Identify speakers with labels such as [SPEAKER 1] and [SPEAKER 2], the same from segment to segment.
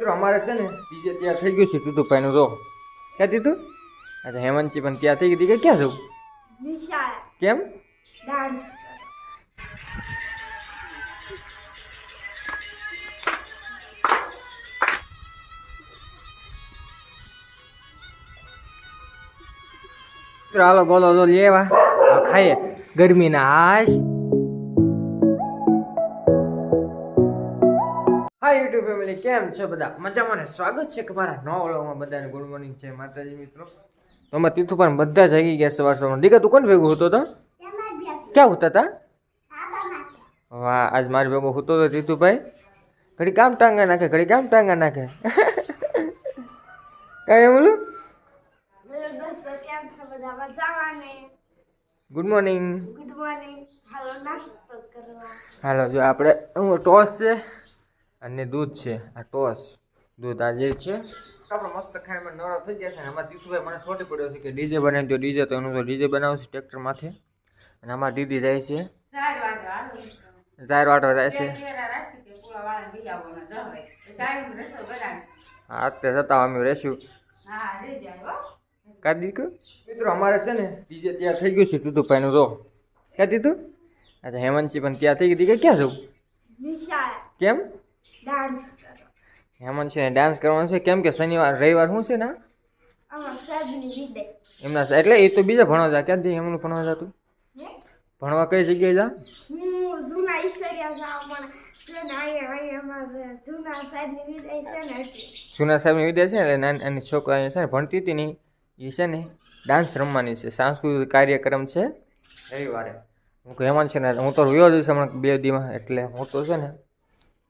[SPEAKER 1] મિત્રો અમારે છે ને ડીજે ત્યાં થઈ ગયું છે તીતુભાઈ નું જો ક્યાં તીતુ અચ્છા હેમંતજી પણ ત્યાં થઈ ગઈ. કે ક્યાં જવું? કેમ?
[SPEAKER 2] ડાન્સ
[SPEAKER 1] ચાલો બોલો તો લેવા. આ ખાઈએ. ગરમીના હાશ. હા યુટ્યુબ ફેમિલી કેમ છે બધા? મજામાં ને? સ્વાગત છે કે મારા નવા વ્લોગમાં બધાને. ગુડ મોર્નિંગ છે માતાજી મિત્રો. તો અમે તીથું પણ બધા જાગી ગયા સવાર સવાર દીકા તું કોણ ભેગું હતો તો? ક્યાં હોતા હતા વાહ આજ મારી ભેગો હોતો હતો તીતુભાઈ ઘડી કામ ટાંગા નાખે ઘડી કામ ટાંગા નાખે. કાંઈ બોલું? ગુડ મોર્નિંગ
[SPEAKER 2] ગુડ મોર્નિંગ હાલો નાસ્તો કરવા.
[SPEAKER 1] હાલો જો આપણે ટોસ છે. અને દૂધ છે આ ટોસ. દૂધ આ જે છે. આપણે મસ્ત ખાઈમાં નવરો થઈ ગયા છે અને આમાં દીકુભાઈ મને સોટી પડ્યો છે કે ડીજે બનાવી દો ડીજે તો એનું તો ડીજે બનાવશે ટ્રેક્ટરમાંથી અને આમાં દીદી જાય છે. જાહેર વાટો જાય છે. હા તે જતા અમે રહેશું. કા દીકું મિત્રો અમારે છે ને ડીજે ત્યાં થઈ ગયું છે. તીતુભાઈનું જો. ક્યાં દીધું? અચ્છા હેમંતજી પણ ત્યાં થઈ ગઈ કે ક્યાં જવું? કેમ?
[SPEAKER 2] ડાન્સ કરો.
[SPEAKER 1] હેમંતસિંહને ડાન્સ કરવાનો છે. કેમ કે શનિવાર રવિવાર શું છે ને? એમના એટલે એ તો બીજા ભણવા જા. ક્યાંથી એમનું ભણવા જતું ભણવા કઈ જગ્યાએ જા?
[SPEAKER 2] હું જૂના ઈશ્વરિયા જૂના સાહેબની
[SPEAKER 1] વિદ્યા છે ને એટલે નાની એની છોકરા છે ને ભણતી હતી નહીં એ છે ને ડાન્સ રમવાની છે. સાંસ્કૃતિક કાર્યક્રમ છે રવિવારે. હું હેમંત છે ને હું તો રહ્યો જઈશ હમણાં બે દીમાં એટલે હું તો છે ને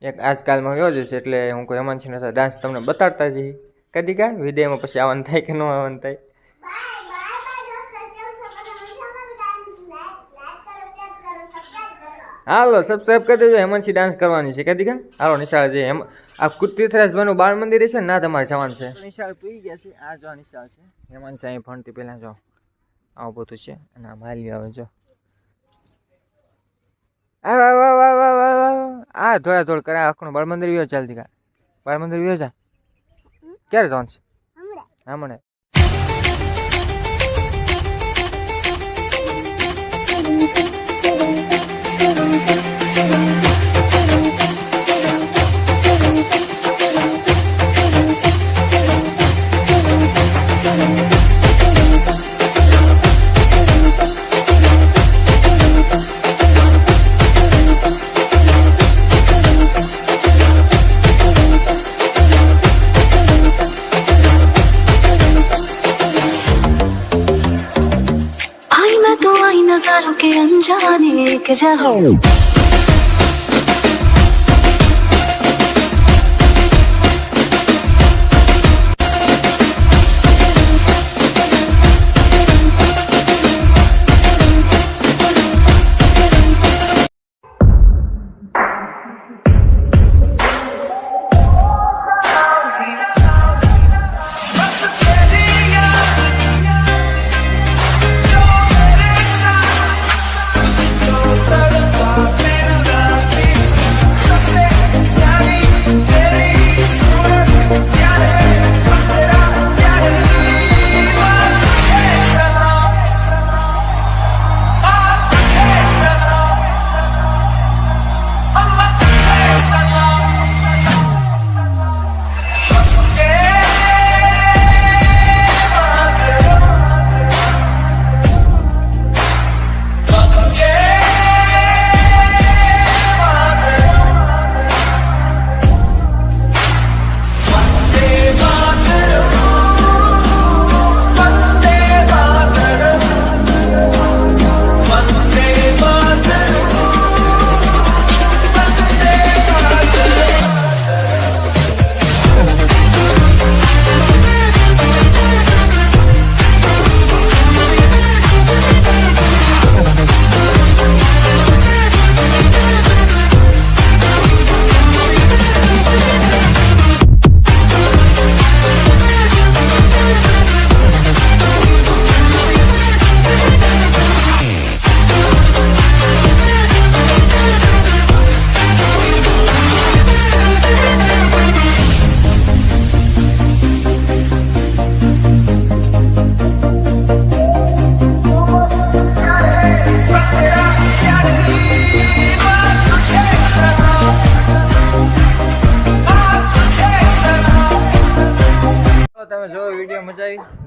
[SPEAKER 1] એક આજકાલમાં કયો જ છે એટલે હું કોઈ હેમંત છે ને ડાન્સ તમને બતાડતા જઈએ કદી કા વિડીયોમાં પછી આવવાનું થાય કે ન આવવાનું થાય?
[SPEAKER 2] બાય બાય બાય દોસ્તો. કેમ છો ડાન્સ લાઈક લાઈક કરો શેર કરો સબસ્ક્રાઇબ કરો.
[SPEAKER 1] હાલો સબસ્ક્રાઈબ કરી દેજો. હેમંતસિંહ ડાન્સ કરવાની છે. કદી કા હાલો નિશાળ છે હેમ આ કુતીર્થરાજ બનુ બાળ મંદિર છે ને ના તમારે જવાનું છે. નિશાળ પૂરી ગયા છે. આ જો નિશાળ છે. હેમંતસિંહ અહીં ભણતી પહેલાં જો આવું બધું છે અને આ માલી આવે જો. આ આ થોડા થોડ કરે આખું બાળમંદિર વિયો ચાલતી કા? બાળમંદિર વ્યો જા. ક્યારે જવાનું છે?
[SPEAKER 2] હમણાં.
[SPEAKER 3] अनजाने के जहां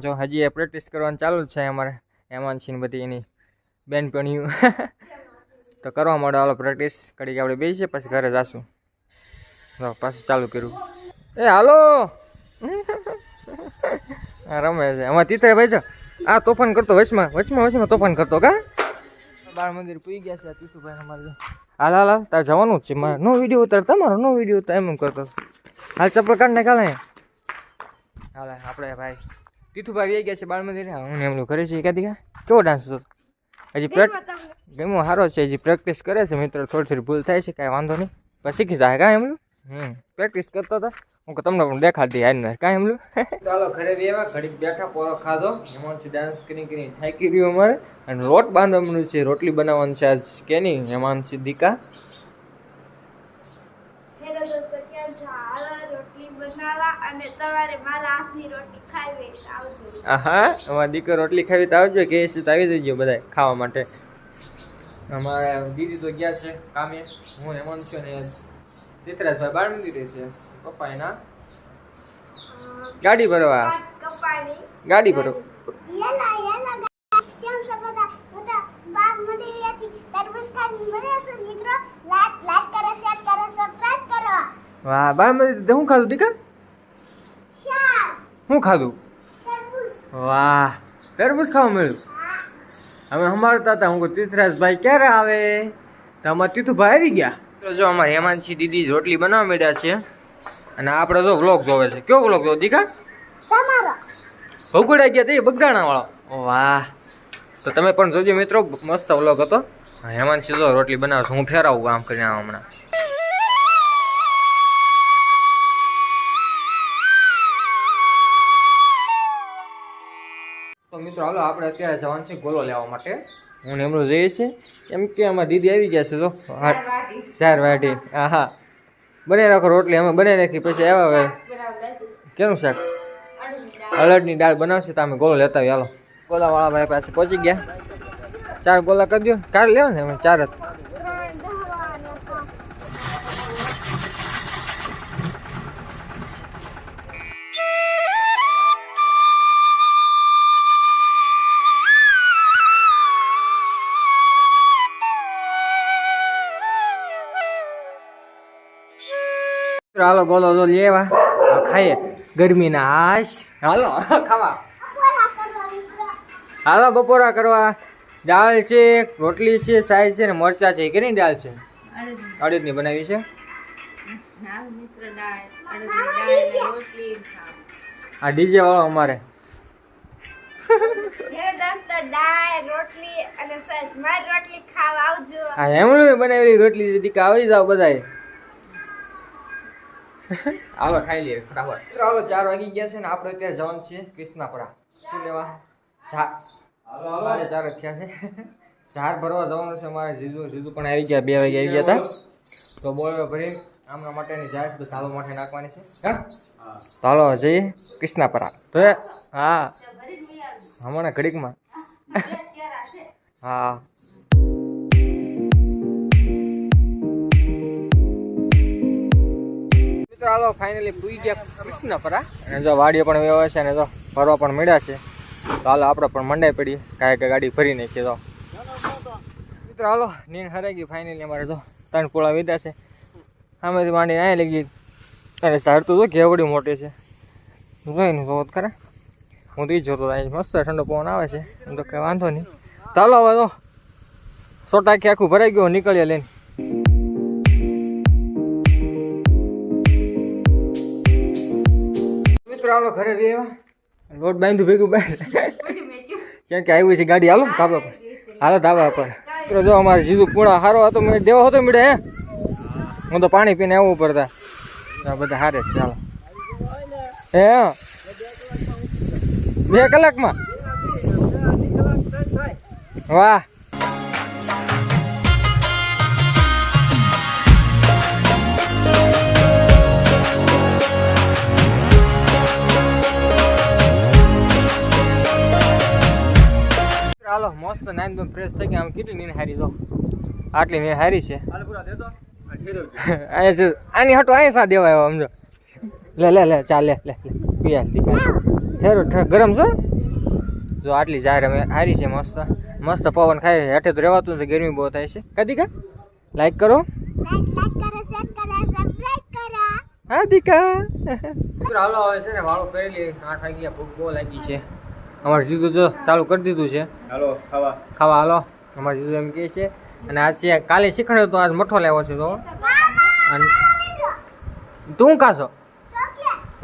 [SPEAKER 1] જો હજી એ પ્રેક્ટિસ કરવાનું ચાલુ જ છે અમારે. એમાં છે બધી એની બેનપણીઓ. તો કરવા માંડો હાલો પ્રેક્ટિસ કરી આપણે બેસીએ, પછી ઘરે જશું. જો, પાછું ચાલુ કર્યું. એ, હાલો! રમે છે. અમારે તીતરે ભાઈ છો આ તોફાન કરતો વચમાં વચમાં વચમાં તોફાન કરતો કા? બાળ મંદિર પૂઈ ગયા છે તીતુભાઈ અમારે હાલ હાલ તારે જવાનું જ છે મારે. નો વીડિયો ઉતાર, તમારો નો વીડિયો ઉતાર, એમ કરતો. હાલ, ચપ્પલ કાઢ કાલે હાલે, હાલ, આપણે, ભાઈ. તીથુભાઈ આવી ગયા છે બાળ મંદિર હું એમનું કરે છે એકાદી કેવો ડાન્સ હતો? હજી ગમો સારો છે હજી પ્રેક્ટિસ કરે છે મિત્રો. થોડી થોડી ભૂલ થાય છે કાંઈ વાંધો નહીં. પછી શીખી જાય કાંઈ એમનું? હમ પ્રેક્ટિસ કરતો હતો. હું તમને પણ દેખાડતી આવીને કાંઈ એમનું? ચાલો ઘરે બી એવા ઘડીક બેઠા પોરો ખાધો. એમાંથી ડાન્સ કરી કરી થાકી રહ્યું અમારે. અને રોટ બાંધવાનું છે રોટલી બનાવવાનું છે આજ. કેની નહીં હેમાંશી દીકા
[SPEAKER 2] હેલો દોસ્તો કેમ છો હાલો રોટલી બનાવવા અને તમારે મારા હાથની રોટલી ખાવી આવજો.
[SPEAKER 1] આહા અમારા દીકરો રોટલી ખાવી તો આવજો કે તો આવી જજો બધા ખાવા માટે. અમારા દીદી તો ગયા છે કામે હું હેમંત છું ને તીતરાજભાઈ બાળ મંદિરે છે પપ્પા એના ગાડી ભરવા? ગાડી ભરો.
[SPEAKER 2] યેલા યેલા ગાઈસ કેમ છો બધા? હું તો બાગ મંદિરેથી તરબૂચ ખાવાની મજા છે મિત્રો. લાઈક લાઈક કરો શેર કરો સબસ્ક્રાઇબ કરો.
[SPEAKER 1] વાહ બાર મંદિર શું ખાધું દીકા
[SPEAKER 2] શાક
[SPEAKER 1] શું ખાધું? વાહ તરબૂચ ખાવા મળ્યું? હવે સંભાળતા હતા હું કહું તીર્થરાજભાઈ ક્યારે આવે? તો અમારે તીથુભાઈ આવી ગયા. તો જો અમારે હેમાંશી દીદી રોટલી બનાવવા માંડ્યા છે. અને આપણે જો વ્લોગ જોવે છે. કયો વ્લોગ જોવો દીકા?
[SPEAKER 2] તમારો.
[SPEAKER 1] ભગુડા ગયા તે બગદાણા વાળો વાહ. તો તમે પણ જોજો મિત્રો મસ્ત વ્લોગ હતો. હેમાંશી જો રોટલી બનાવો છે. હું ફેરાવું આમ કરીને આમ હમણાં. મિત્રો, હાલો, આપણે અત્યારે જવાનું છે ગોલો લેવા માટે. હું એમનું જઈએ છે એમ કે અમારા દીદી આવી ગયા છે હા. ચાર વાટી. હા હા બનાવી રાખો રોટલી. અમે બનાવી રાખી પછી આવ્યા હવે. કેનું શાક? અલડની દાળ બનાવશે તો અમે ગોલો લેતા આવીએ. હાલો. ગોલાવાળા ભાઈ પાસે પહોંચી ગયા. ચાર ગોલા કરી દો કાઢ લેવા ને અમે ચાર જ. મિત્રો હાલો ગોલો તો લેવા. ખાઈએ. ગરમીના હાશ. હાલો ખાવા. હાલો બપોરા કરવા. દાળ છે રોટલી છે સાઈઝ છે ને મરચા છે. કેની દાળ છે? અડદની બનાવી છે? આ ડીજે વાળો અમારે.
[SPEAKER 2] હે રોટલી અને રોટલી ખાવા આવજો.
[SPEAKER 1] આ એમણે બનાવેલી રોટલી દીકા આવી જાવ બધાય હાલો ખાઈ લઈએ ફટાફટ. મિત્રો હાલો ચાર વાગી ગયા છે ને આપણે અત્યારે જવાનું છે કૃષ્ણાપરા. શું લેવા? મારે ચાર થયા છે. ચાર ભરવા જવાનું છે મારે જીજુ જીજુ પણ આવી ગયા બે વાગે આવી ગયા હતા. તો બોલો ભરી આમના માટેની જાય તો ચાલો માટે નાખવાની છે. હા? ચાલો હાલો જઈએ કૃષ્ણાપરા. તો હા. હમણાં ઘડીકમાં. હા. મિત્રો ફાઇનલી પૂઈ ગયા કૃષ્ણપરા. અને જો વાડીઓ પણ વ્યવહાર છે અને જો ફરવા પણ મળ્યા છે. તો હાલો આપણે પણ મંડાઈ પડી. કાંઈ કાંઈ ગાડી ફરી નાખીએ તો. મિત્રો હાલો, નીણ હરાઈ ગઈ ફાઇનલી અમારે જો. ત્રણ પોળા વીધા છે. આમાંથી માંડી અહીંયા લઈ ગઈ. અને ઝાડ તો ઘેવડી મોટી છે. જોઈને જોત ખરા? હું તો એ જોતો અહીં મસ્ત ઠંડો પવન આવે છે. એમ તો કંઈ વાંધો નહીં. ચાલો હવે તો સોટાકી આખું ભરાઈ ગયું નીકળીએ લઈને. હાલો ઘરે બી લોટ બાંધું ભેગું બહાર ક્યાં કે આવ્યું છે ગાડી હાલો ધાબા પર. હાલો ધાબા પર. મિત્રો જો અમારે જીજુ પૂણા સારો હતો મેં દેવો હતો મીડે હે? હું તો પાણી પીને આવવું પડતા. આ બધા હારે છે ચાલો હે. બે કલાકમાં? વાહ. હાલો મસ્ત નાઈન બમ ફ્રેશ થઈ ગયા. આમ કેટલી નીણ હારી જો આટલી નીણ હારી છે. અહીંયા આની હટો અહીંયા સા દેવાય સમજો. લે લે લે ચાલ લે લે પીયા દીકરા. ઠેરો ઠેર ગરમ છો? જો આટલી જાહેર અમે હારી છે મસ્ત. મસ્ત પવન ખાય હેઠે તો રહેવાતું નથી ગરમી બહુ થાય છે. કદી કા લાઈક કરો.
[SPEAKER 2] લાઈક લાઈક કરો શેર કરો સબસ્ક્રાઇબ કરો.
[SPEAKER 1] હા દીકા હાલો આવે છે ને વાળો કરેલી આઠ વાગ્યા ભૂખ બહુ લાગી છે. અમારે જીતું જો ચાલુ કરી દીધું છે.
[SPEAKER 4] હાલો ખાવા.
[SPEAKER 1] ખાવા હાલો. અમારે જીતું એમ કહે છે. અને આજ છે કાલે શીખડ્યો તો આજ મઠો લેવો છે તો. અને તું ખાશો?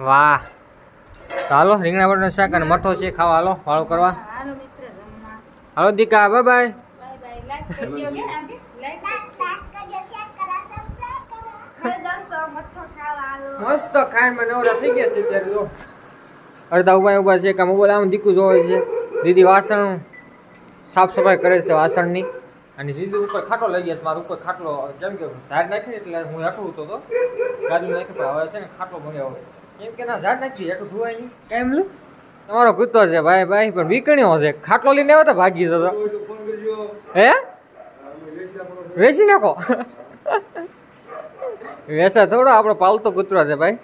[SPEAKER 1] વાહ. તો હાલો રીંગણા બટાનું શાક અને મઠો છે ખાવા હાલો વાળો કરવા. હાલો દીકા બાય બાય.
[SPEAKER 2] લાઈક લાઈક કરજો શેર કરો સબસ્ક્રાઇબ કરો. હવે દોસ્તો મઠો ખાવા આલો
[SPEAKER 1] મસ્ત ખાંડમાં નવરા થઈ ગયા છે ત્યારે જો. અડધા ઊભા ઊભા છે કે મોબાઈલ આમ દીકું જોવે છે. દીદી વાસણ સાફ સફાઈ કરે છે વાસણની. અને દીદી ઉપર ખાટો લઈ ગયા છે મારા ઉપર ખાટલો જેમ કે ઝાડ નાખી એટલે હું હેઠું હતો. તો ગાજુ નાખી પણ હવે છે ને ખાટલો મંગાવ્યો કેમ કે ના ઝાડ નાખી હેઠું ધોવાય નહીં. કેમ લું? તમારો કૂતો છે ભાઈ ભાઈ પણ વીકણ્યો છે. ખાટલો લઈને આવ્યો તો ભાગી જતો હે? વેચી નાખો. વેસા થોડો આપણો પાલતો કૂતરો છે ભાઈ.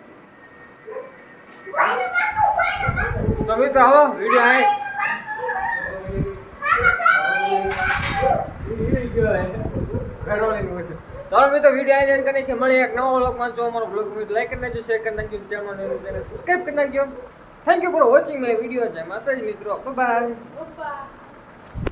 [SPEAKER 1] તો આવો હાલો વીડિયો આય તો મિત્રો વીડિયો આઈ કરીને કે મળી એક નવો વ્લોગમાં જો અમારો બ્લોગ વીડિયો લાઈક કરી નાખજો શેર કરી નાખજો ચેનલ સબસ્ક્રાઇબ કરી નાખજો. Thank you for watching my video જય માતાજી મિત્રો. બાય
[SPEAKER 2] પપ્પા